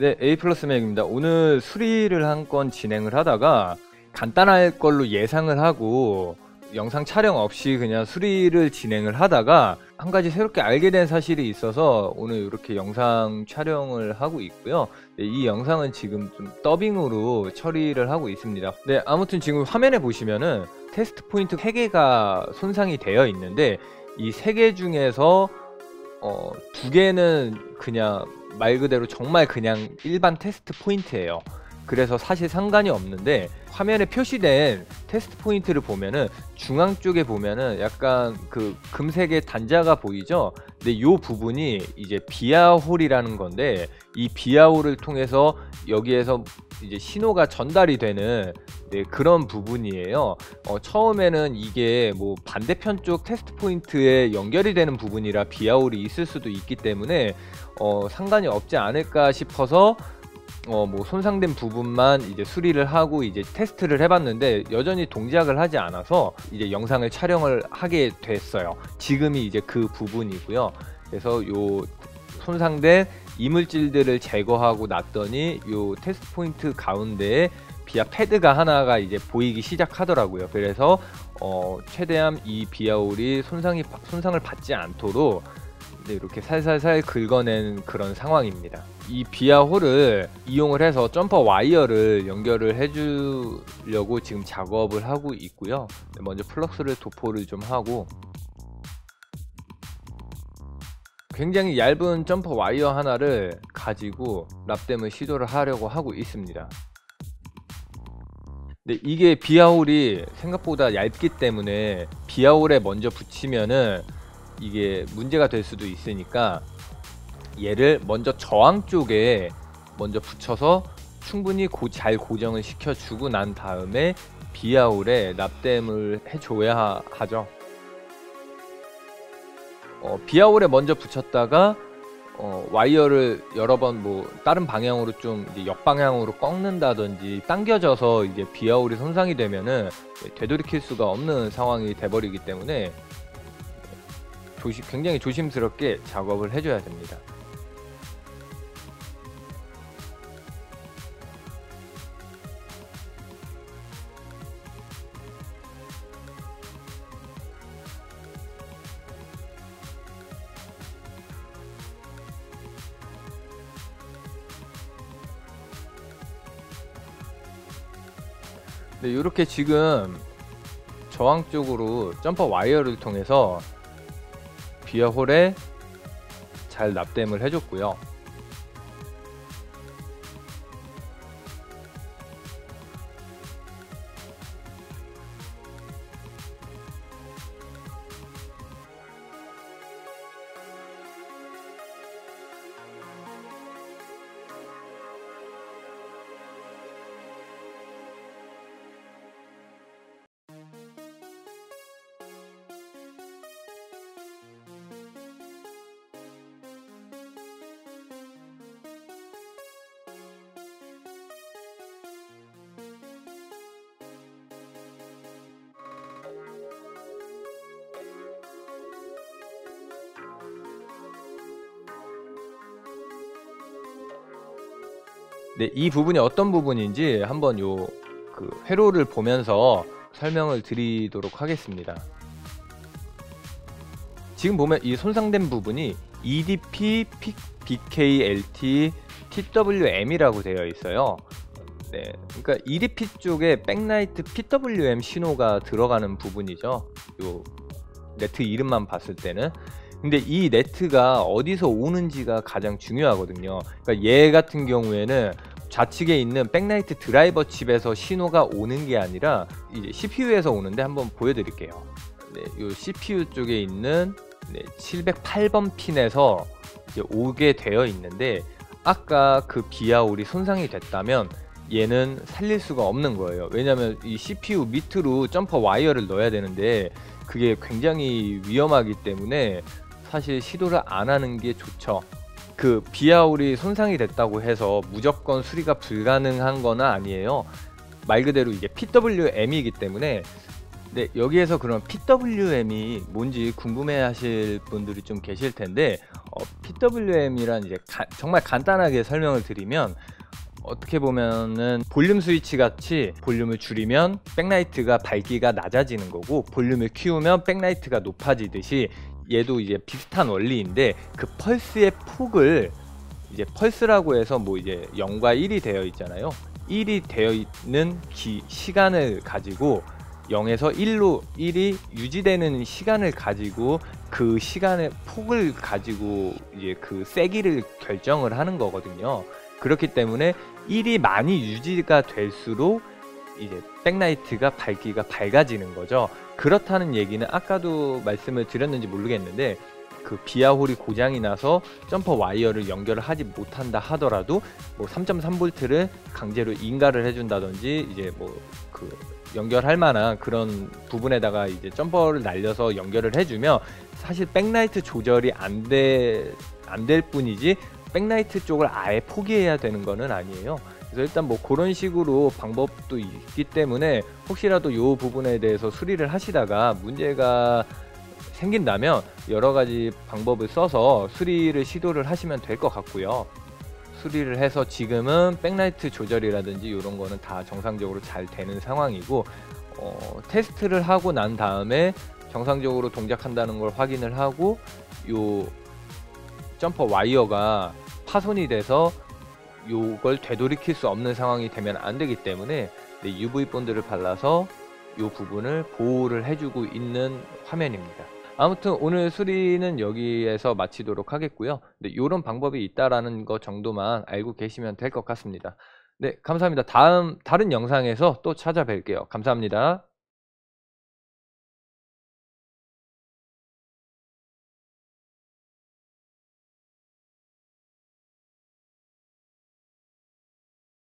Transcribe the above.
네, A 플러스 맥입니다. 오늘 수리를 한 건 진행을 하다가 간단할 걸로 예상을 하고 영상 촬영 없이 그냥 수리를 진행을 하다가 한 가지 새롭게 알게 된 사실이 있어서 오늘 이렇게 영상 촬영을 하고 있고요. 네, 이 영상은 지금 좀 더빙으로 처리를 하고 있습니다. 네, 아무튼 지금 화면에 보시면은 테스트 포인트 3개가 손상이 되어 있는데 이 3개 중에서 어, 2개는 그냥 말 그대로 정말 그냥 일반 테스트 포인트예요. 그래서 사실 상관이 없는데 화면에 표시된 테스트 포인트를 보면은 중앙 쪽에 보면은 약간 그 금색의 단자가 보이죠? 근데 이 부분이 이제 비아홀이라는 건데 이 비아홀을 통해서 여기에서 이제 신호가 전달이 되는 네, 그런 부분이에요. 어, 처음에는 이게 뭐 반대편 쪽 테스트 포인트에 연결이 되는 부분이라 비아홀이 있을 수도 있기 때문에 어, 상관이 없지 않을까 싶어서 어, 뭐 손상된 부분만 이제 수리를 하고 이제 테스트를 해봤는데 여전히 동작을 하지 않아서 이제 영상을 촬영을 하게 됐어요. 지금이 이제 그 부분이고요. 그래서 요 손상된 이물질들을 제거하고 놨더니 요 테스트 포인트 가운데에 비아 패드가 하나가 이제 보이기 시작하더라고요. 그래서 어, 최대한 이 비아올이 손상이 손상을 받지 않도록 이렇게 살살살 긁어낸 그런 상황입니다. 이 비아홀을 이용을 해서 점퍼 와이어를 연결을 해주려고 지금 작업을 하고 있고요. 먼저 플럭스를 도포를 좀 하고 굉장히 얇은 점퍼 와이어 하나를 가지고 납땜을 시도를 하려고 하고 있습니다. 근데 이게 비아홀이 생각보다 얇기 때문에 비아홀에 먼저 붙이면은 이게 문제가 될 수도 있으니까 얘를 먼저 저항 쪽에 먼저 붙여서 충분히 고, 잘 고정을 시켜주고 난 다음에 비아홀에 납땜을 해줘야 하죠. 어, 비아홀에 먼저 붙였다가 어, 와이어를 여러 번 뭐 다른 방향으로 좀 역방향으로 꺾는다든지 당겨져서 이제 비아홀이 손상이 되면은 되돌이킬 수가 없는 상황이 돼버리기 때문에 조심, 굉장히 조심스럽게 작업을 해줘야 됩니다. 네, 이렇게 지금 저항 쪽으로 점퍼 와이어를 통해서 비어홀에 잘 납땜을 해줬고요. 네, 이 부분이 어떤 부분인지 한번 요 그 회로를 보면서 설명을 드리도록 하겠습니다. 지금 보면 이 손상된 부분이 EDP, BKLT, TWM이라고 되어 있어요. 네, 그러니까 EDP 쪽에 백라이트 PWM 신호가 들어가는 부분이죠. 요 네트 이름만 봤을 때는 근데 이 네트가 어디서 오는지가 가장 중요하거든요. 그러니까 얘 같은 경우에는 좌측에 있는 백라이트 드라이버 칩에서 신호가 오는 게 아니라 이제 CPU에서 오는데 한번 보여드릴게요. 네, 이 CPU 쪽에 있는 네, 708번 핀에서 오게 되어 있는데 아까 그 비아올이 손상이 됐다면 얘는 살릴 수가 없는 거예요. 왜냐하면 이 CPU 밑으로 점퍼 와이어를 넣어야 되는데 그게 굉장히 위험하기 때문에 사실 시도를 안 하는 게 좋죠. 그 비아올이 손상이 됐다고 해서 무조건 수리가 불가능한 건 아니에요. 말 그대로 이게 PWM이기 때문에 네, 여기에서 그럼 PWM이 뭔지 궁금해 하실 분들이 좀 계실 텐데, 어, PWM이란 이제 가- 정말 간단하게 설명을 드리면, 어떻게 보면은 볼륨 스위치 같이 볼륨을 줄이면 백라이트가 밝기가 낮아지는 거고, 볼륨을 키우면 백라이트가 높아지듯이 얘도 이제 비슷한 원리인데, 그 펄스의 폭을 이제 펄스라고 해서 뭐 이제 0과 1이 되어 있잖아요. 1이 되어 있는 기, 시간을 가지고 0에서 1로 1이 유지되는 시간을 가지고 그 시간의 폭을 가지고 이제 그 세기를 결정을 하는 거거든요. 그렇기 때문에 1이 많이 유지가 될수록 이제 백라이트가 밝기가 밝아지는 거죠. 그렇다는 얘기는 아까도 말씀을 드렸는지 모르겠는데 그 비아홀이 고장이 나서 점퍼 와이어를 연결을 하지 못한다 하더라도 뭐 3.3V를 강제로 인가를 해준다든지 이제 뭐 그 연결할 만한 그런 부분에다가 이제 점퍼를 날려서 연결을 해주면 사실 백라이트 조절이 안 돼 안 될 뿐이지 백라이트 쪽을 아예 포기해야 되는 거는 아니에요. 그래서 일단 뭐 그런 식으로 방법도 있기 때문에 혹시라도 요 부분에 대해서 수리를 하시다가 문제가 생긴다면 여러 가지 방법을 써서 수리를 시도를 하시면 될 것 같고요. 수리를 해서 지금은 백라이트 조절이라든지 이런 거는 다 정상적으로 잘 되는 상황이고 어, 테스트를 하고 난 다음에 정상적으로 동작한다는 걸 확인을 하고 요 점퍼 와이어가 파손이 돼서 요걸 되돌이킬 수 없는 상황이 되면 안 되기 때문에 네, UV 본드를 발라서 요 부분을 보호를 해주고 있는 화면입니다. 아무튼 오늘 수리는 여기에서 마치도록 하겠고요. 네, 이런 방법이 있다라는 것 정도만 알고 계시면 될 것 같습니다. 네, 감사합니다. 다음 다른 영상에서 또 찾아뵐게요. 감사합니다.